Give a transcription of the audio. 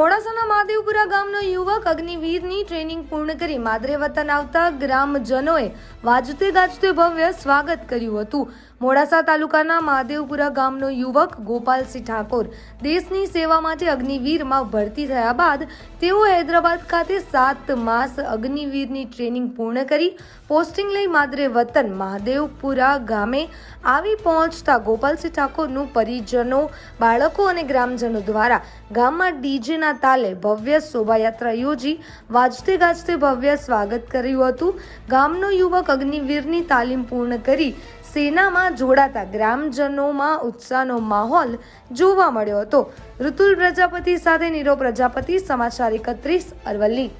મહાદેવપુરા ગામનો યુવક અગ્નિવીરની ટ્રેનિંગ પૂર્ણ કરી માદરે વતન આવતા ગ્રામજનોએ વાજતે ગાજતે ભવ્ય સ્વાગત કર્યું હતું. મોડાસા તાલુકાના મહાદેવપુરા ગામનો યુવક ગોપાલસિંહ ઠાકોર દેશની સેવા માટે અગ્નિવીરમાં ભરતી થયા બાદ તેઓ હૈદરાબાદ ખાતે સાત માસ અગ્નિવીરની ટ્રેનિંગ પૂર્ણ કરી પોસ્ટિંગ લઈ માદરે વતન મહાદેવપુરા ગામે આવી પહોંચતા ગોપાલસિંહ ઠાકોરનું પરિજનો, બાળકો અને ગ્રામજનો દ્વારા ગામમાં ડીજેના તાલે ભવ્ય શોભાયાત્રા યોજી વાજતે ગાજતે ભવ્ય સ્વાગત કર્યું હતું. ગામનો યુવક અગ્નિવીરની તાલીમ પૂર્ણ કરી સેનામાં જોડાતા ગ્રામજનોમાં ઉત્સાહનો માહોલ જોવા મળ્યો હતો. ઋતુલ પ્રજાપતિ સાથે નીરો પ્રજાપતિ, સમાચાર એકત્રીસ અરવલ્લી.